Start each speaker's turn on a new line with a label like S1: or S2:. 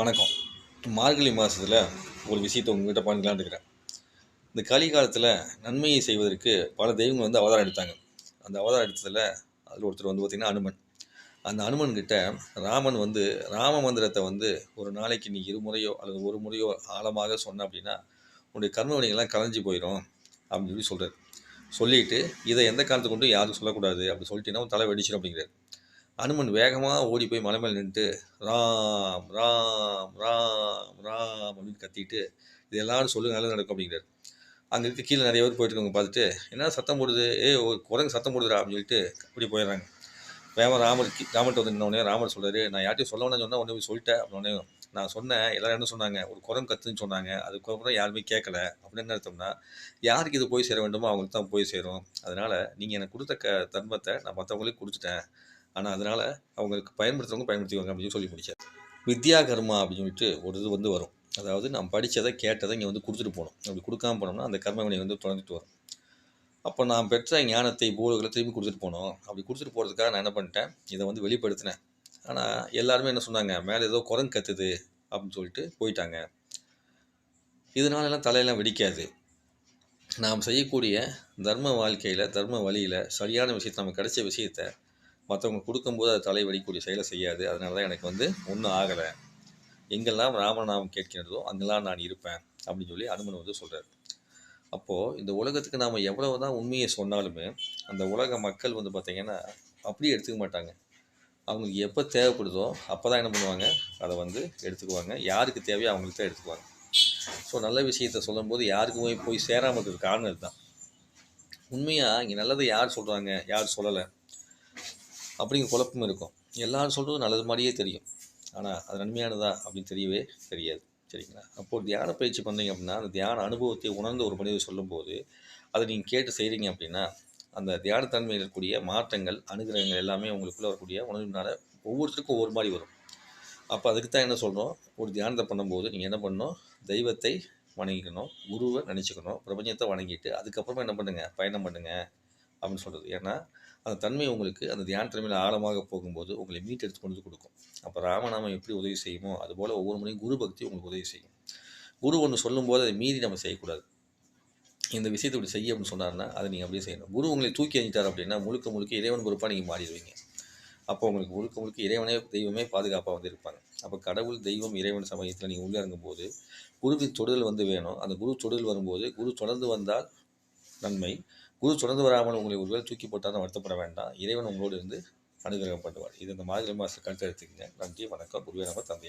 S1: வணக்கம். மார்கழி மாதத்தில் ஒரு விஷயத்தை உங்ககிட்ட பண்ணிக்கலான்னு இருக்கிறேன். இந்த களி காலத்தில் நன்மையை செய்வதற்கு பல தெய்வங்கள் வந்து அவதாரம் எடுத்தாங்க. அந்த அவதாரம் எடுத்ததில் அதில் ஒருத்தர் வந்து பார்த்திங்கன்னா அனுமன். அந்த அனுமன்கிட்ட ராமன் வந்து ராம மந்திரத்தை வந்து ஒரு நாளைக்கு நீ இருமுறையோ அல்லது ஒரு முறையோ ஆழமாக சொன்ன அப்படின்னா உன்னுடைய கர்ம கலைஞ்சு போயிடும் அப்படின்னு சொல்லி சொல்கிறார் சொல்லிட்டு இதை எந்த காலத்துக்கு கொண்டு யாரும் சொல்லக்கூடாது அப்படி சொல்லிட்டீங்கன்னா உன் தலை வெடிச்சிடும் அப்படிங்கிறார். அனுமன் வேகமாக ஓடி போய் மலை மேலே நின்றுட்டு ராம் ராம் ராம் ராம் அப்படின்னு கத்திட்டு இது எல்லாரும் சொல்லுங்க நல்லா நடக்கும் அப்படிங்கிறார். அங்கே இருக்க கீழே நிறைய பேர் போயிட்டு இருக்கவங்க பார்த்துட்டு என்ன சத்தம் போடுது? ஏ ஒரு குரங்கு சத்தம் போடுதுடா அப்படின்னு சொல்லிட்டு அப்படி போயிடுறாங்க. வேகமாக ராமர் ராமர்கிட்ட வந்து நின்னோடனே ராமர் சொல்கிறாரு நான் யார்ட்டையும் சொல்ல வேணாம்னு சொன்னால் ஒன்று போய் சொல்லிட்டேன் அப்படின்னே நான் சொன்னேன் எல்லாரும் என்ன சொன்னாங்க? ஒரு குரங்கு கத்துன்னு சொன்னாங்க அதுக்கப்புறம் யாருமே கேட்கல அப்படின்னு என்ன அர்த்தம்னா யாருக்கு இது போய் சேர வேண்டுமோ அவங்களுக்கு தான் போய் சேரும். அதனால் நீங்கள் எனக்கு கொடுத்த க தர்மத்தை நான் மற்றவங்களுக்கு கொடுத்துட்டேன். ஆனால் அதனால் அவங்களுக்கு பயன்படுத்துறவங்க பயன்படுத்திக்குவாங்க அப்படின்னு சொல்லி முடிச்சார் வித்யா கர்மா அப்படின்னு சொல்லிட்டு ஒரு இது வந்து வரும். அதாவது நான் படித்ததை கேட்டதை இங்கே வந்து கொடுத்துட்டு போகணும். அப்படி கொடுக்காம போனோம்னா அந்த கர்மவினை வந்து தொடர்ந்துட்டு வரும். அப்போ நான் பெற்ற ஞானத்தை பூலோகளை திரும்பி கொடுத்துட்டு போனோம். அப்படி கொடுத்துட்டு போகிறதுக்காக நான் என்ன பண்ணிட்டேன்? இதை வந்து வெளிப்படுத்தினேன். ஆனால் எல்லாருமே என்ன சொன்னாங்க? மேலே ஏதோ குரங்கு கத்துது அப்படின்னு சொல்லிட்டு போயிட்டாங்க. இதனாலலாம் தலையெல்லாம் வெடிக்காது. நாம் செய்யக்கூடிய தர்ம வாழ்க்கையில் தர்ம வழியில் சரியான விஷயத்தை நமக்கு கிடைச்ச விஷயத்த மற்றவங்க கொடுக்கும்போது அது தலை செயலை செய்யாது. அதனால தான் எனக்கு வந்து ஒன்றும் ஆகலை. எங்கெல்லாம் ராமநாமம் கேட்கிறதோ அங்கெல்லாம் நான் இருப்பேன் அப்படின்னு சொல்லி அனுமன் வந்து சொல்கிறார் அப்போது இந்த உலகத்துக்கு நாம் எவ்வளவு தான் உண்மையை சொன்னாலுமே அந்த உலக மக்கள் வந்து பார்த்திங்கன்னா அப்படியே எடுத்துக்க மாட்டாங்க. அவங்களுக்கு எப்போ தேவைப்படுதோ அப்போ தான் என்ன பண்ணுவாங்க? அதை வந்து எடுத்துக்குவாங்க. யாருக்கு தேவையோ அவங்களுக்கு தான் எடுத்துக்குவாங்க. ஸோ நல்ல விஷயத்த சொல்லும்போது யாருக்குமே போய் சேராமல் இருக்கிறது காரணம் இதுதான். உண்மையாக இங்கே நல்லதை யார் சொல்கிறாங்க யார் சொல்லலை? அப்படிங்கிற குழப்பம் இருக்கும். எல்லாரும் சொல்கிறதும் நல்லது மாதிரியே தெரியும். ஆனால் அது நன்மையானதா அப்படின்னு தெரியவே தெரியாது. சரிங்களா? அப்போது தியான பயிற்சி பண்ணீங்க அப்படின்னா அந்த தியான அனுபவத்தை உணர்ந்த ஒரு மனிதர் சொல்லும்போது அதை நீங்கள் கேட்டு செய்கிறீங்க அப்படின்னா அந்த தியானத்தன்மையில் இருக்கக்கூடிய மாற்றங்கள் அனுகிரகங்கள் எல்லாமே உங்களுக்குள்ளே வரக்கூடிய உணர்வினால ஒவ்வொருத்தருக்கும் ஒவ்வொரு மாதிரி வரும். அப்போ அதுக்கு தான் என்ன சொல்கிறோம் ஒரு தியானத்தை பண்ணும்போது நீங்கள் என்ன பண்ணணும்? தெய்வத்தை வணங்கிக்கணும். குருவை நினச்சிக்கணும். பிரபஞ்சத்தை வணங்கிட்டு அதுக்கப்புறமா என்ன பண்ணுங்கள் பயணம் பண்ணுங்கள் அப்படின்னு சொல்கிறது ஏன்னா அந்த தன்மை உங்களுக்கு அந்த தியான மேலே ஆழமாக போகும்போது உங்களை மீட்டெடுத்து கொண்டு வந்து கொடுக்கும். அப்போ ராமநாமம் எப்படி உதவி செய்யுமோ அதுபோல் ஒவ்வொரு முறையும் குரு பக்தி உங்களுக்கு உதவி செய்யும். குரு ஒன்று சொல்லும்போது அதை மீறி நம்ம செய்யக்கூடாது. இந்த விஷயத்தை இப்படி செய்ய அப்படின்னு சொன்னார்னா அதை நீங்கள் அப்படியே செய்யணும். குரு உங்களை தூக்கி எறிஞ்சிட்டார் அப்படின்னா முழுக்க முழுக்க இறைவன் பொறுப்பாக நீங்கள் மாறிடுவீங்க. அப்போ உங்களுக்கு முழுக்க முழுக்க இறைவனே தெய்வமே பாதுகாப்பாக வந்து இருப்பாங்க. அப்போ கடவுள் தெய்வம் இறைவன் சமயத்தில் நீங்கள் உள்ளே இறங்கும்போது குருவின் தொடுதல் வந்து வேணும். அந்த குரு தொடுதல் வரும்போது குரு தொடர்ந்து வந்தால் நன்மை. குரு தொடர்ந்து வராமல் உங்களை ஒருவேளை தூக்கி போட்டாலும் வருத்தப்பட வேண்டாம். இறைவன் உங்களோடு இருந்து அனுகிரகம் பண்ணுவார் இது இந்த மாதிரி மாதம் கருத்து எடுத்துக்கங்க நன்றி வணக்கம். குருவே நம்ம தந்தை